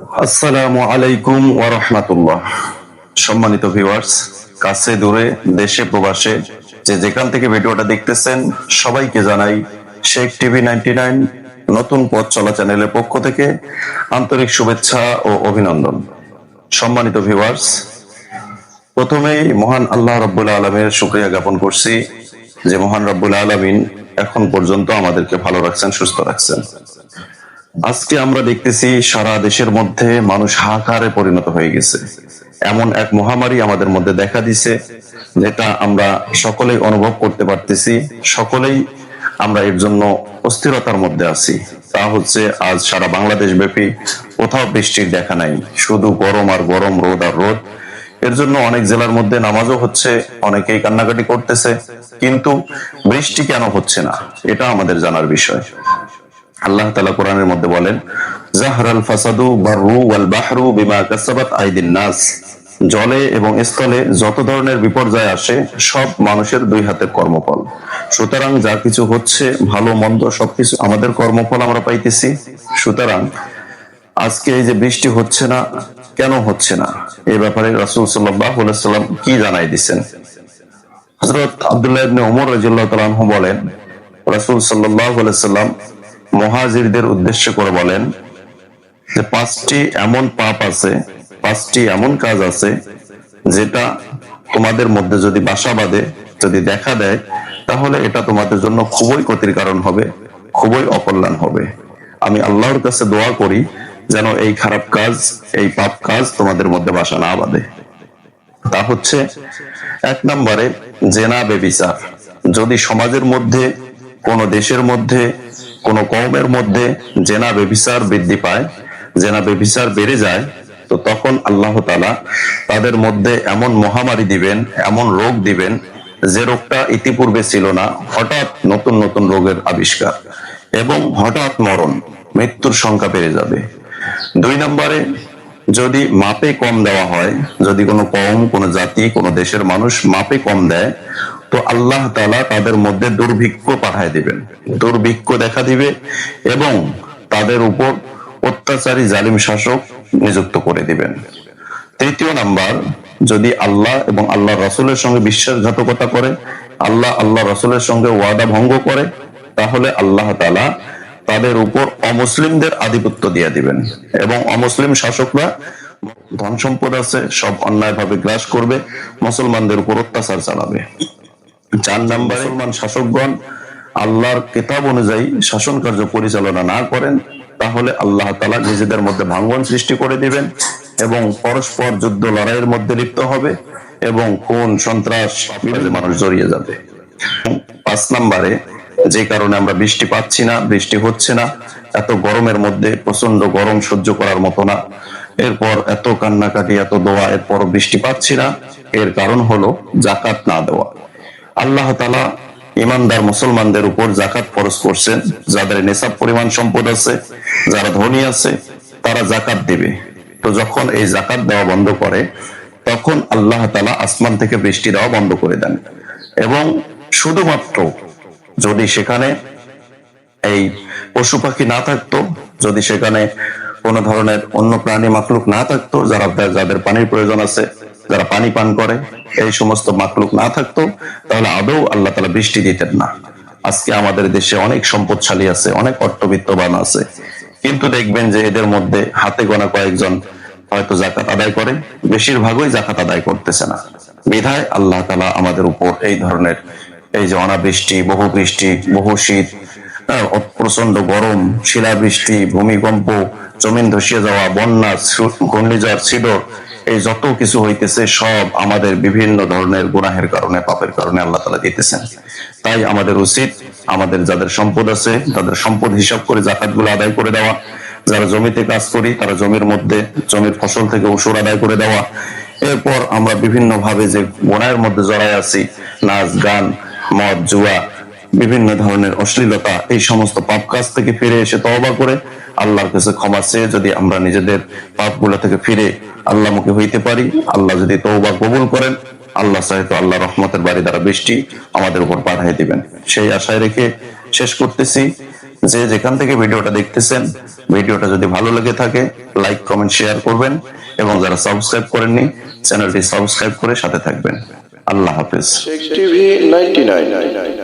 আসসালামু আলাইকুম সম্মানিত ভিউয়ার্স, কাছে দূরে, দেশে, প্রবাসে যে যেখান থেকে ভিডিওটা দেখতেছেন, সবাইকে জানাই শেখ টিভি নাইনটি নাইন নতুন পথ চলা চ্যানেলের পক্ষ থেকে আন্তরিক শুভেচ্ছা ও অভিনন্দন। সম্মানিত ভিউয়ার্স, প্রথমেই মহান আল্লাহ রব্বুল আলমের শুক্রিয়া জ্ঞাপন করছি যে মহান রব্বুল আলমিন এখন পর্যন্ত আমাদেরকে ভালো রাখছেন, সুস্থ রাখছেন। আজকে আমরা দেখতেছি সারা দেশের মধ্যে মানুষ হাহাকারে পরিণত হয়ে গেছে। এমন এক মহামারী আমাদের মধ্যে দেখা দিছে, যেটা আমরা সকলেই অনুভব করতে পারতেছি, সকলেই আমরা এর জন্য অস্থিরতার মধ্যে আছি। তা হচ্ছে আজ সারা বাংলাদেশ ব্যাপী কোথাও বৃষ্টির দেখা নাই, শুধু গরম আর গরম রোদ আর রোদ। এর জন্য অনেক জেলার মধ্যে নামাজও হচ্ছে, অনেকেই কান্নাকাটি করতেছে, কিন্তু বৃষ্টি কেন হচ্ছে না? এটা আমাদের জানার বিষয়। আল্লাহ তালা কোরআনের মধ্যে বলেন, জাহরাল ফাসাদু বাররু ওয়াল বাহরু বিমা কাসাবাত আইদিন নাস। জলে এবং স্থলে যত ধরনের বিপর্যয় আসে, সব মানুষের দুই হাতের কর্মফল। সুতরাং যা কিছু হচ্ছে, ভালো, মন্দ, সবকিছু আমাদের কর্মফল আমরা পাইতেছি। সুতরাং আজকে এই যে বৃষ্টি হচ্ছে না, কেন হচ্ছে না? এই ব্যাপারে রাসূল সাল্লাম কি জানাই দিচ্ছেন হযরত আব্দুল্লাহ ইবনে ওমর রাদিয়াল্লাহু তাআলা আনহু বলেন, রাসূল আলাইহি সাল্লাম মহাজিরদের উদ্দেশ্য করে বলেন যে পাঁচটি এমন পাপ আছে, পাঁচটি এমন কাজ আছে যেটা তোমাদের মধ্যে যদি বাসা বাঁধে, যদি দেখা দেয়, তাহলে এটা তোমাদের জন্য খুবই ক্ষতির কারণ হবে, খুবই অকল্যাণ হবে। আমি আল্লাহর কাছে দোয়া করি যেন এই খারাপ কাজ, এই পাপ কাজ তোমাদের মধ্যে বাসা না বাঁধে। তা হচ্ছে এক নম্বরে জেনা বেবিচার। যদি সমাজের মধ্যে, কোন দেশের মধ্যে কোন কওমের মধ্যে জেনা বেবিচার বৃদ্ধি পায়, জেনা বেবিচার বেড়ে যায়, তো তখন আল্লাহ তালা তাদের মধ্যে এমন মহামারী দিবেন, এমন রোগ দিবেন যে রোগটা ইতিপূর্বে ছিল না, হঠাৎ নতুন নতুন রোগের আবিষ্কার এবং হঠাৎ মরণ, মৃত্যুর সংখ্যা বেড়ে যাবে। দুই নম্বরে, যদি মাপে কম দেওয়া হয়, যদি কোনো কম কোনো জাতি, কোনো দেশের মানুষ মাপে কম দেয় তো আল্লাহ তালা তাদের মধ্যে দুর্ভিক্ষ পাঠায় দিবেন। দুর্ভিক্ষ দেখা দিবে এবং তাদের উপর অত্যাচারী জালিম শাসক নিযুক্ত করে দিবেন। তৃতীয় নাম্বার, যদি আল্লাহ এবং আল্লাহ রসুলের সঙ্গে বিশ্বাসঘাতকতা করে, আল্লাহ আল্লাহ রসুলের সঙ্গে ওয়াদা ভঙ্গ করে, তাহলে আল্লাহ তালা তাদের উপর অমুসলিমদের আধিপত্য দিয়ে দিবেন এবং অমুসলিম শাসকরা ধন সম্পদ আছে, সব অন্যায় ভাবে গ্রাস করবে, মুসলমানদের উপর অত্যাচার চালাবে। চার নাম্বার মুসলমান শাসকগণ আল্লাহর কিতাব অনুযায়ী শাসন কার্য পরিচালনা না করেন তাহলে আল্লাহ তালা নিজেদের মধ্যে ভাঙ্গন সৃষ্টি করে দিবেন এবং পরস্পর যুদ্ধ লড়াইয়ের মধ্যে লিপ্ত হবে এবং কোন সন্ত্রাস মানুষ জড়িয়ে যাবে। পাঁচ নাম্বারে যে কারণে আমরা বৃষ্টি পাচ্ছি না বৃষ্টি হচ্ছে না এত গরমের মধ্যে প্রচণ্ড গরম সহ্য করার মতো না। এরপর এত কান্নাকাটি এত দোয়া এরপর বৃষ্টি পাচ্ছি না। এর কারণ হলো জাকাত না দেওয়া। আল্লাহ তালা ইমানদার মুসলমানদের উপর জাকাত ফরজ করছেন, যাদের নেশাব পরিমাণ সম্পদ আছে, যারা ধনী আছে, তারা জাকাত দিবে। তো যখন এই জাকাত দেওয়া বন্ধ করে, তখন আল্লাহ তালা আসমান থেকে বৃষ্টি দেওয়া বন্ধ করে দেন। এবং শুধুমাত্র যদি সেখানে এই পশু পাখি না থাকতো, যদি সেখানে কোন ধরনের অন্য প্রাণী মাকলুক না থাকতো, যারা যাদের পানির প্রয়োজন আছে, যারা পানি পান করে এই সমস্ত মাকলুক না থাকতো তাহলে আদৌ আল্লাহ তালা বৃষ্টি দিতেন না। আজকে আমাদের দেশে অনেক সম্পদশালী আছে অনেক অর্থবিত্তবান আছে। কিন্তু দেখবেন যে এদের মধ্যে হাতে গোনা কয়েকজন হয়তো জাকাত আদায় করে বেশিরভাগই জাকাত আদায় করতেছে না। বিধায় আল্লাহ তালা আমাদের উপর এই ধরনের এই যে অনাবৃষ্টি বহু বৃষ্টি বহু শীত হ্যাঁ, প্রচণ্ড গরম শিলাবৃষ্টি ভূমিকম্প জমিন ধসিয়ে যাওয়া বন্যা ঘূর্ণিঝড় ছিল এই যত কিছু হইতেছে সব আমাদের বিভিন্ন ধরনের গুনাহের কারণে, পাপের কারণে আল্লাহ তালা দিতেছেন। তাই আমাদের উচিত আমাদের যাদের সম্পদ আছে, তাদের সম্পদ হিসাব করে জাকাতগুলো আদায় করে দেওয়া। যারা জমিতে কাজ করি, তারা জমির মধ্যে, জমির ফসল থেকে ওষুধ আদায় করে দেওয়া। এরপর আমরা বিভিন্ন ভাবে যে গুনাহের মধ্যে জড়াই আছি, নাচ, গান, মদ, জুয়া, বিভিন্ন ধরনের অশ্লীলতা, এই সমস্ত পাপ কাজ থেকে ফিরে এসে তওবা করে আল্লাহর কাছে ক্ষমা চেয়ে যদি আমরা নিজেদের পাপগুলো থেকে ফিরে আল্লাহমুখী হইতে পারি, আল্লাহ যদি তওবা কবুল করেন, আল্লাহ চাইতো আল্লাহ রহমতের বাড়ি দ্বারা বৃষ্টি আমাদের উপর পাঠাই দিবেন। সেই আশায় রেখে শেষ করতেছি। যে যেখান থেকে ভিডিওটা দেখতেছেন, ভিডিওটা যদি ভালো লেগে থাকে লাইক কমেন্ট শেয়ার করবেন এবং যারা সাবস্ক্রাইব করেননি চ্যানেলটি সাবস্ক্রাইব করে সাথে থাকবেন। আল্লাহ হাফেজ। TV 99.